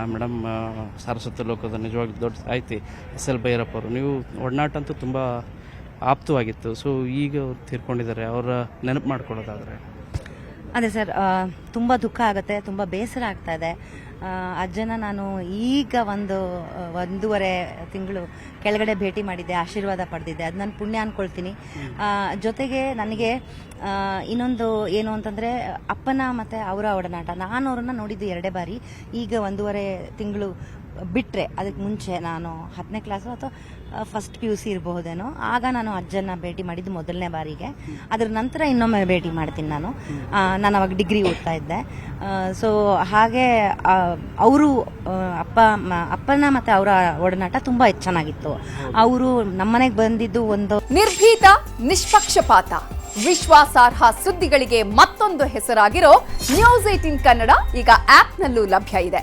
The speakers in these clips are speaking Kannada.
ಮಾತಾಡೋಣ ಮೇಡಮ್ ಸಾರಸ್ವತ ಲೋಕದ ನಿಜವಾಗಿ ದೊಡ್ಡ ಸಾಹಿತಿ ಎಸ್ ಎಲ್ ಭೈರಪ್ಪ ಅವರು ನೀವು ಒಡನಾಟ ಅಂತೂ ತುಂಬ ಆಪ್ತವಾಗಿತ್ತು. ಸೊ ಈಗ ತೀರ್ಕೊಂಡಿದ್ದಾರೆ. ಅವರ ನೆನಪು ಮಾಡ್ಕೊಳ್ಳೋದಾದ್ರೆ. ಅದೇ ಸರ್ ತುಂಬ ದುಃಖ ಆಗುತ್ತೆ, ತುಂಬ ಬೇಸರ ಆಗ್ತಾ ಇದೆ. ಅಜ್ಜನ ನಾನು ಈಗ ಒಂದು ಒಂದೂವರೆ ತಿಂಗಳು ಕೆಳಗಡೆ ಭೇಟಿ ಮಾಡಿದ್ದೆ, ಆಶೀರ್ವಾದ ಪಡೆದಿದ್ದೆ. ಅದು ನಾನು ಪುಣ್ಯ ಅಂದ್ಕೊಳ್ತೀನಿ ಜೊತೆಗೆ ನನಗೆ ಇನ್ನೊಂದು ಏನು ಅಂತಂದರೆ, ಅಪ್ಪನ ಮತ್ತು ಅವರ ಒಡನಾಟ. ನಾನು ಅವ್ರನ್ನ ನೋಡಿದ್ದು ಎರಡೇ ಬಾರಿ. ಈಗ ಒಂದೂವರೆ ತಿಂಗಳು ಬಿಟ್ಟರೆ ಅದಕ್ಕೆ ಮುಂಚೆ ನಾನು ಹತ್ತನೇ ಕ್ಲಾಸು ಅಥವಾ ಫಸ್ಟ್ ಪಿ ಯು ಸಿ ಇರಬಹುದೇನೋ, ಆಗ ನಾನು ಅಜ್ಜನ ಭೇಟಿ ಮಾಡಿದ್ದು ಮೊದಲನೇ ಬಾರಿಗೆ. ಅದರ ನಂತರ ಇನ್ನೊಮ್ಮೆ ಭೇಟಿ ಮಾಡ್ತೀನಿ ನಾನು. ನಾನು ಅವಾಗ ಡಿಗ್ರಿ ಓದ್ತಾ ಇದ್ದೆ. ಸೊ ಹಾಗೆ ಅವರು ಅಪ್ಪ ಅಪ್ಪನ ಮತ್ತೆ ಅವರ ಒಡನಾಟ ತುಂಬ ಚೆನ್ನಾಗಿತ್ತು ಅವರು ನಮ್ಮನೆಗೆ ಬಂದಿದ್ದು ಒಂದು ನಿರ್ಭೀತ, ನಿಷ್ಪಕ್ಷಪಾತ, ವಿಶ್ವಾಸಾರ್ಹ ಸುದ್ದಿಗಳಿಗೆ ಮತ್ತೊಂದು ಹೆಸರಾಗಿರೋ ನ್ಯೂಸ್ ಏಟಿನ್ ಕನ್ನಡ ಈಗ ಆಪ್ನಲ್ಲೂ ಲಭ್ಯ ಇದೆ.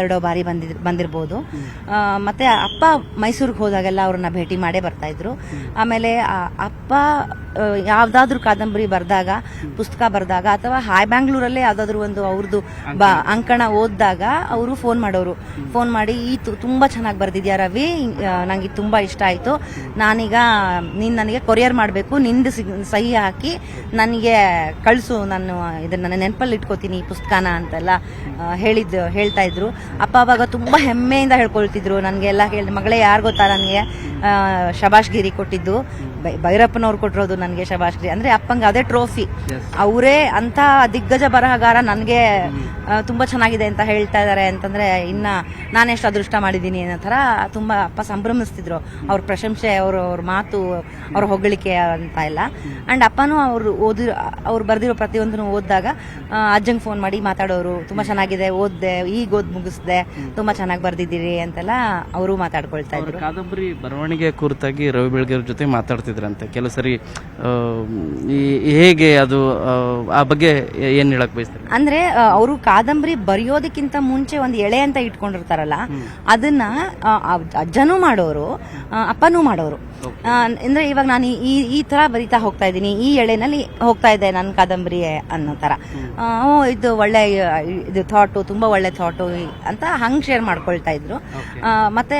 ಎರಡೋ ಬಾರಿ ಬಂದಿದ್, ಬಂದಿರ್ಬೋದು. ಮತ್ತೆ ಅಪ್ಪ ಮೈಸೂರಿಗೆ ಹೋದಾಗೆಲ್ಲ ಅವ್ರನ್ನ ಭೇಟಿ ಮಾಡೇ ಬರ್ತಾ ಇದ್ರು. ಆಮೇಲೆ ಅಪ್ಪ ಯಾವ್ದಾದ್ರು ಕಾದಂಬರಿ ಬರೆದಾಗ, ಪುಸ್ತಕ ಬರೆದಾಗ ಅಥವಾ ಹಾಯ್ ಬ್ಯಾಂಗ್ಳೂರಲ್ಲೇ ಯಾವ್ದಾದ್ರು ಒಂದು ಅವ್ರದ್ದು ಅಂಕಣ ಓದಿದಾಗ ಅವರು ಫೋನ್ ಮಾಡೋರು. ಫೋನ್ ಮಾಡಿ, ಈ ತುಂಬಾ ಚೆನ್ನಾಗಿ ಬರ್ದಿದ್ಯಾ ರವಿ? ನನಗೆ ನಂಗೆ ತುಂಬಾ ಇಷ್ಟ ಆಯ್ತು. ನಾನೀಗ, ನೀನ್ ನನಗೆ ಕೊರಿಯರ್ ಮಾಡಬೇಕು. ನಿಂದು ಸಹಿ ಹಾಕಿ ನನಗೆ ಕಳಿಸು. ನಾನು ಇದನ್ನ ನೆನಪಲ್ಲಿ ಇಟ್ಕೋತೀನಿ ಈ ಪುಸ್ತಕನ ಅಂತೆಲ್ಲ ಹೇಳಿದ್, ಹೇಳ್ತಾ ಇದ್ರು. ಅಪ್ಪ ಅವಾಗ ತುಂಬಾ ಹೆಮ್ಮೆಯಿಂದ ಹೇಳ್ಕೊಳ್ತಿದ್ರು. ನನಗೆಲ್ಲ ಹೇಳಿ ಮಗಳೇ ಯಾರು ಗೊತ್ತಾ ನನಗೆ? ಶಬಾಷ್ಗಿರಿ ಕೊಟ್ಟಿದ್ದು. ಭೈರಪ್ಪನವ್ರು ಕೊಟ್ಟಿರೋದು ನನಗೆ ಶಭಾಶ್ರೀ ಅಂದ್ರೆ ಅಪ್ಪಂಗೆ ಅದೇ ಟ್ರೋಫಿ ಅವರೇ ಅಂತ ದಿಗ್ಗಜ ಬರಹಗಾರ ನನಗೆ ತುಂಬಾ ಚೆನ್ನಾಗಿದೆ ಅಂತ ಹೇಳ್ತಾ ಇದ್ದಾರೆ ಅಂತಂದ್ರೆ ಇನ್ನ ನಾನೆಷ್ಟು ಅದೃಷ್ಟ ಮಾಡಿದ್ದೀನಿ ಅನ್ನೋ ತರ ತುಂಬಾ ಅಪ್ಪ ಸಂಭ್ರಮಿಸ್ತಿದ್ರು. ಅವ್ರ ಪ್ರಶಂಸೆ ಅವ್ರ ಅವ್ರ ಮಾತು ಅವ್ರ ಹೊಗಳಿಕೆ ಅಂತ ಎಲ್ಲ. ಅಂಡ್ ಅಪ್ಪನೂ ಅವ್ರು ಓದಿ ಅವ್ರು ಬರ್ದಿರೋ ಪ್ರತಿಯೊಂದನ್ನು ಓದಿದಾಗ ಅಜ್ಜಂಗೆ ಫೋನ್ ಮಾಡಿ ಮಾತಾಡೋರು. ತುಂಬಾ ಚೆನ್ನಾಗಿದೆ ಓದ್ದೆ ಈಗ ಓದ್ ಮುಗಿಸ್ದೆ. ತುಂಬಾ ಚೆನ್ನಾಗಿ ಬರ್ದಿದ್ದೀರಿ ಅಂತೆಲ್ಲ ಅವರು ಮಾತಾಡ್ಕೊಳ್ತಾ ಇದ್ರು. ಕಾದಂಬರಿ ಬರವಣಿಗೆ ಕುರಿತಾಗಿ ರವಿ ಬೆಳಗೆರ ಜೊತೆ ಮಾತಾಡ್ತಿದ್ರಂತೆ ಕೆಲವು ಸರಿ ಈ- ಹೇಗೆ ಅದು ಆ, ಆ ಬಗ್ಗೆ ಏನ್ ಹೇಳಕ್ ಬಯಸ್ತಾರೆ? ಅಂದ್ರೆ ಅವರು ಕಾದಂಬರಿ ಬರೆಯೋದಕ್ಕಿಂತ ಮುಂಚೆ ಒಂದು ಎಳೆ ಅಂತ ಇಟ್ಕೊಂಡಿರ್ತಾರಲ್ಲ ಅದನ್ನ ಆ, ಅಜ್ಜನೂ ಮಾಡೋರು ಆ, ಅಪ್ಪನೂ ಮಾಡೋರು. ಆ, ಅಂದ್ರೆ ಇವಾಗ ನಾನು ಈ- ಈ ಈ ತರ ಬರಿತಾ ಹೋಗ್ತಾ ಇದ್ದೀನಿ ಈ ಎಳೆನಲ್ಲಿ ಹೋಗ್ತಾ ಇದೆ ನನ್ನ ಕಾದಂಬರಿ ಅನ್ನೋ ತರ. ಆ, ಓ ಇದು ಒಳ್ಳೆ ಆ, ಇದು ಥಾಟು ತುಂಬಾ ಒಳ್ಳೆ ಥಾಟು ಅಂತ ಹಂಗ್ ಶೇರ್ ಮಾಡ್ಕೊಳ್ತಾ ಇದ್ರು. ಆ, ಮತ್ತೆ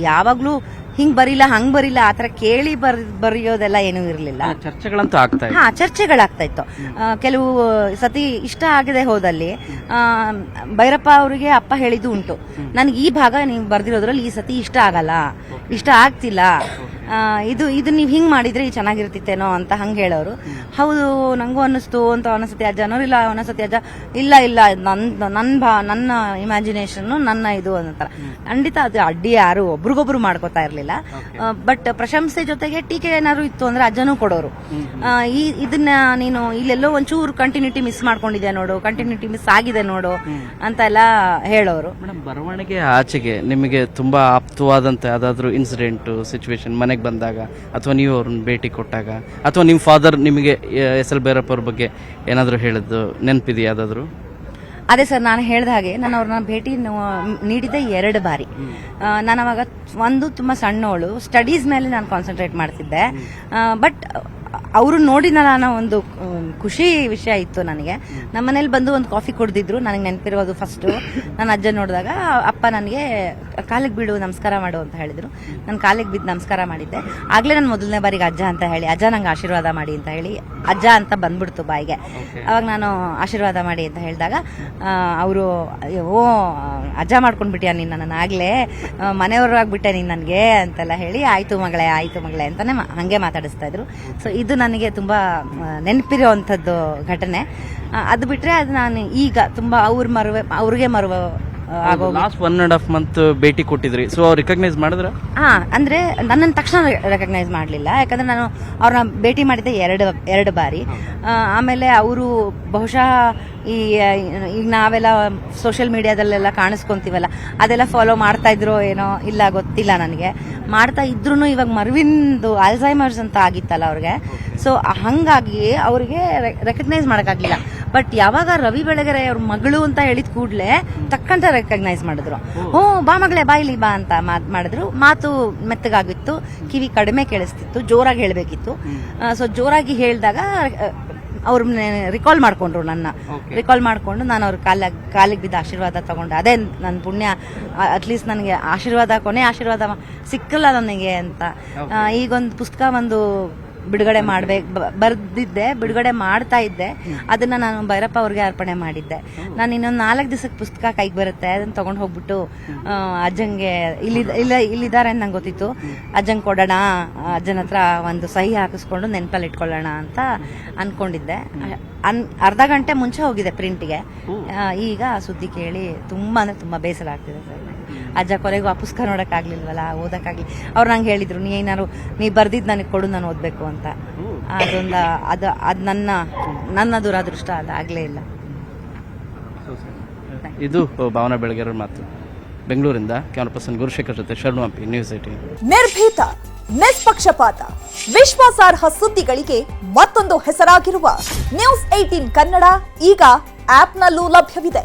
ಯಾವಾಗ್ಲೂ ಹಿಂಗ್ ಬರಿಲ್ಲ ಹಂಗ್ ಬರಿಲ್ಲ ಆತರ ಕೇಳಿ ಬರ್ ಬರೆಯೋದೆಲ್ಲ ಏನು ಇರ್ಲಿಲ್ಲ. ಚರ್ಚೆಗಳಂತೂ ಆಗ್ತಾ ಹಾ ಚರ್ಚೆಗಳಾಗ್ತಾ ಇತ್ತು. ಆ, ಕೆಲವು ಸತಿ ಇಷ್ಟ ಆಗದೆ ಹೋದಲ್ಲಿ ಆ, ಭೈರಪ್ಪ ಅವರಿಗೆ ಅಪ್ಪ ಹೇಳಿದ್ದು ಉಂಟು. ನನಗೆ ಈ ಭಾಗ ನೀವು ಬರ್ದಿರೋದ್ರಲ್ಲಿ ಈ ಸತಿ ಇಷ್ಟ ಆಗಲ್ಲ. ಇಷ್ಟ ಆಗ್ತಿಲ್ಲ. ಇದು ಇದು ನೀವು ಹಿಂಗ್ ಮಾಡಿದ್ರೆ ಈ ಚೆನ್ನಾಗಿರ್ತಿತ್ತೇನೋ ಅಂತ ಹಂಗೆ ಹೇಳೋರು. ಹೌದು ನಂಗೂ ಅನ್ನಿಸ್ತು ಅಂತ ಅನ್ನಿಸುತ್ತೆ ಅಜ್ಜ. ಅನ್ನೋರು ಇಲ್ಲ ಅನ್ನಿಸುತ್ತೆ ಅಜ್ಜ. ಇಲ್ಲ ಇಲ್ಲ ನನ್ ನನ್ನ ಭಾ ನನ್ನ ಇಮ್ಯಾಜಿನೇಷನ್ ನನ್ನ ಇದು ಅಂತಾರ ಖಂಡಿತ ಅದು ಅಡ್ಡಿ ಯಾರು ಒಬ್ರಿಗೊಬ್ರು ಮಾಡ್ಕೋತಾ ಇರ್ಲಿಲ್ಲ. ಬಟ್ ಪ್ರಶಂಸೆ ಜೊತೆಗೆ ಟೀಕೆ ಏನಾದ್ರು ಇತ್ತು ಅಂದ್ರೆ ಅಜ್ಜನೂ ಕೊಡೋರು. ಈ ಇದನ್ನ ನೀನು ಇಲ್ಲೆಲ್ಲೋ ಒಂಚೂರು ಕಂಟಿನ್ಯೂಟಿ ಮಿಸ್ ಮಾಡ್ಕೊಂಡಿದ್ಯಾ ನೋಡು ಕಂಟಿನ್ಯೂಟಿ ಮಿಸ್ ಆಗಿದೆ ನೋಡು ಅಂತ ಎಲ್ಲ ಹೇಳೋರು. ಮೇಡಮ್ ಬರವಣಿಗೆ ಆಚೆಗೆ ನಿಮಗೆ ತುಂಬಾ ಆಪ್ತವಾದಂತ ಯಾವ್ದಾದ್ರು ಇನ್ಸಿಡೆಂಟ್ ಸಿಚುವೇಶನ್ ಮನೆಗೆ ಬಂದಾಗ ಅಥವಾ ನೀವು ಅವ್ರನ್ನ ಭೇಟಿ ಕೊಟ್ಟಾಗ ಅಥವಾ ನಿಮ್ಮ ಫಾದರ್ ನಿಮಗೆ ಎಸ್ ಎಲ್ ಭೈರಪ್ಪ ಅವ್ರ ಬಗ್ಗೆ ಏನಾದರೂ ಹೇಳಿದ್ದು ನೆನಪಿದೆಯಾ ಯಾವುದಾದ್ರು? ಅದೇ ಸರ್ ನಾನು ಹೇಳಿದ ಹಾಗೆ ನಾನು ಅವ್ರನ್ನ ಭೇಟಿ ನೀಡಿದ್ದೆ ಎರಡು ಬಾರಿ. ನಾನು ಅವಾಗ ಒಂದು ತುಂಬಾ ಸಣ್ಣವಳು ಸ್ಟಡೀಸ್ ಮೇಲೆ ನಾನು ಕಾನ್ಸಂಟ್ರೇಟ್ ಮಾಡ್ತಿದ್ದೆ. ಬಟ್ ಅವರು ನೋಡಿ ನಾನು ಒಂದು ಖುಷಿ ವಿಷಯ ಇತ್ತು ನನಗೆ. ನಮ್ಮ ಮನೇಲಿ ಬಂದು ಒಂದು ಕಾಫಿ ಕುಡ್ದಿದ್ರು ನನಗೆ ನೆನಪಿರೋದು ಫಸ್ಟು ನನ್ನ ಅಜ್ಜ ನೋಡಿದಾಗ ಅಪ್ಪ ನನಗೆ ಕಾಲಿಗೆ ಬೀಳು ನಮಸ್ಕಾರ ಮಾಡು ಅಂತ ಹೇಳಿದ್ರು. ನಾನು ಕಾಲಿಗೆ ಬಿದ್ದು ನಮಸ್ಕಾರ ಮಾಡಿದ್ದೆ. ಆಗಲೇ ನಾನು ಮೊದಲನೇ ಬಾರಿಗೆ ಅಜ್ಜ ಅಂತ ಹೇಳಿ ಅಜ್ಜ ನಂಗೆ ಆಶೀರ್ವಾದ ಮಾಡಿ ಅಂತ ಹೇಳಿ ಅಜ್ಜ ಅಂತ ಬಂದ್ಬಿಡ್ತು ಬಾಯಿಗೆ. ಅವಾಗ ನಾನು ಆಶೀರ್ವಾದ ಮಾಡಿ ಅಂತ ಹೇಳಿದಾಗ ಅವರು ಓ ಅಜ್ಜ ಮಾಡ್ಕೊಂಡ್ಬಿಟ್ಟಿಯ ನೀನು ನನ್ನ ಆಗಲೇ ಮನೆಯವರು ಆಗ್ಬಿಟ್ಟೆ ನೀನು ನನಗೆ ಅಂತೆಲ್ಲ ಹೇಳಿ ಆಯಿತು ಮಗಳೇ ಆಯಿತು ಮಗಳೇ ಅಂತಲೇ ಹಂಗೆ ಮಾತಾಡಿಸ್ತಾ ಇದ್ರು. ಸೊ ಇದು ನನಗೆ ತುಂಬ ನೆನಪಿರುವಂಥದ್ದು ಘಟನೆ. ಅದು ಬಿಟ್ಟರೆ ಅದು ನಾನು ಈಗ ತುಂಬ ಅವ್ರ ಮರುವೆ ಅವ್ರಿಗೆ ಮರುವೆ ಆಗೋ last one and half month ಭೇಟಿ ಕೊಟ್ಟಿದ್ರಿ. ಸೊ ರಿಕಗ್ನೈಸ್ ಮಾಡಿದ್ರ? ಹಾ ಅಂದ್ರೆ ನನ್ನನ್ನು ತಕ್ಷಣ ರೆಕಗ್ನೈಸ್ ಮಾಡಲಿಲ್ಲ. ಯಾಕಂದ್ರೆ ನಾನು ಅವ್ರನ್ನ ಭೇಟಿ ಮಾಡಿದ್ದೆ ಎರಡು ಎರಡು ಬಾರಿ. ಆಮೇಲೆ ಅವರು ಬಹುಶಃ ಈ ಈಗ ನಾವೆಲ್ಲ ಸೋಷಿಯಲ್ ಮೀಡಿಯಾದಲ್ಲೆಲ್ಲ ಕಾಣಿಸ್ಕೊಂತೀವಲ್ಲ ಅದೆಲ್ಲ ಫಾಲೋ ಮಾಡ್ತಾ ಇದ್ರೋ ಏನೋ ಇಲ್ಲ ಗೊತ್ತಿಲ್ಲ ನನಗೆ. ಮಾಡ್ತಾ ಇದ್ರು ಇವಾಗ ಮರುವಿಂದು ಆಲ್ಝೈಮರ್ಸ್ ಅಂತ ಆಗಿತ್ತಲ್ಲ ಅವ್ರಿಗೆ. ಸೊ ಹಂಗಾಗಿ ಅವರಿಗೆ ರೆಕಗ್ನೈಸ್ ಮಾಡೋಕ್ಕಾಗಲಿಲ್ಲ ಬಟ್ ಯಾವಾಗ ರವಿ ಬೆಳಗೆರೆ ಅವ್ರ ಮಗಳು ಅಂತ ಹೇಳಿದ ಕೂಡಲೇ ತಕ್ಕಂತ ರೆಕಗ್ನೈಸ್ ಮಾಡಿದ್ರು. ಹ್ಞೂ ಬಾ ಮಗಳೇ ಬಾ ಇಲ್ಲಿ ಬಾ ಅಂತ ಮಾತು ಮಾಡಿದ್ರು. ಮಾತು ಮೆತ್ತಗಾಗಿತ್ತು ಕಿವಿ ಕಡಿಮೆ ಕೇಳಿಸ್ತಿತ್ತು ಜೋರಾಗಿ ಹೇಳಬೇಕಿತ್ತು. ಸೊ ಜೋರಾಗಿ ಹೇಳಿದಾಗ ಅವ್ರ ರಿಕಾಲ್ ಮಾಡಿಕೊಂಡ್ರು ನನ್ನ. ರಿಕಾಲ್ ಮಾಡಿಕೊಂಡು ನಾನು ಅವ್ರ ಕಾಲ ಕಾಲಿಗೆ ಬಿದ್ದ ಆಶೀರ್ವಾದ ತಗೊಂಡೆ. ಅದೇ ನನ್ನ ಪುಣ್ಯ. ಅಟ್ಲೀಸ್ಟ್ ನನಗೆ ಆಶೀರ್ವಾದ ಕೊನೆ ಆಶೀರ್ವಾದ ಸಿಕ್ಕಲ್ಲ ನನಗೆ ಅಂತ. ಈಗೊಂದು ಪುಸ್ತಕ ಒಂದು ಬಿಡುಗಡೆ ಮಾಡ್ಬೇಕು ಬರ್ದಿದ್ದೆ, ಬಿಡುಗಡೆ ಮಾಡ್ತಾ ಇದ್ದೆ. ಅದನ್ನ ನಾನು ಭೈರಪ್ಪ ಅವ್ರಿಗೆ ಅರ್ಪಣೆ ಮಾಡಿದ್ದೆ. ನಾನು ಇನ್ನೊಂದು ನಾಲ್ಕು ದಿವಸಕ್ಕೆ ಪುಸ್ತಕ ಕೈಗೆ ಬರುತ್ತೆ ಅದನ್ನ ತಗೊಂಡು ಹೋಗ್ಬಿಟ್ಟು ಅಜ್ಜಂಗೆ ಇಲ್ಲಿ, ಇಲ್ಲ ಇಲ್ಲಿದ್ದಾರೆ ಅಂತ ನಂಗೆ ಗೊತ್ತಿತ್ತು. ಅಜ್ಜಂಗೆ ಕೊಡೋಣ, ಅಜ್ಜನ ಹತ್ರ ಒಂದು ಸಹಿ ಹಾಕಿಸ್ಕೊಂಡು ನೆನಪಲ್ಲಿ ಇಟ್ಕೊಳ್ಳೋಣ ಅಂತ ಅನ್ಕೊಂಡಿದ್ದೆ. ಅನ್, ಅರ್ಧ ಗಂಟೆ ಮುಂಚೆ ಹೋಗಿದೆ ಪ್ರಿಂಟ್ಗೆ ಈಗ ಸುದ್ದಿ ಕೇಳಿ ತುಂಬಾ ಅಂದ್ರೆ ತುಂಬಾ ಬೇಸರ ಆಗ್ತಿದೆ ಸರ್. ಅಜ್ಜ ಕೊನೆಗೂ ಆ ಪುಸ್ತಕ ನೋಡೋಕ್ಕಾಗ್ಲಿಲ್ವಲ್ಲ ಓದೋಕ್ಕಾಗ್ಲಿ. ಅವ್ರು ನಂಗೆ ಹೇಳಿದ್ರು ನೀ ಏನಾದ್ರು ನೀ ಬರ್ದಿದ್ದು ನನಗೆ ಕೊಡು ನಾನು ಓದಬೇಕು ಅಂತ. ಅದೊಂದು ಅದು ಅದು ನನ್ನ ನನ್ನ ದುರಾದೃಷ್ಟ ಅದಾಗಲೇ ಇಲ್ಲ. ಇದು ಭಾವನಾ ಬೆಳಗೆರ ಮಾತು. ಬೆಂಗಳೂರಿಂದ ಕ್ಯಾಮರಾ ಪರ್ಸನ್ ಗುರುಶೇಖರ್ ಜೊತೆ ಶರಣು ಹಂಪಿ ನ್ಯೂಸ್ ಏಟಿನ್ ನಿರ್ಭೀತ ನಿಷ್ಪಕ್ಷಪಾತ ವಿಶ್ವಾಸಾರ್ಹ ಸುದ್ದಿಗಳಿಗೆ ಮತ್ತೊಂದು ಹೆಸರಾಗಿರುವ ನ್ಯೂಸ್ ಏಟೀನ್ ಕನ್ನಡ ಈಗ ಆಪ್ನಲ್ಲೂ ಲಭ್ಯವಿದೆ.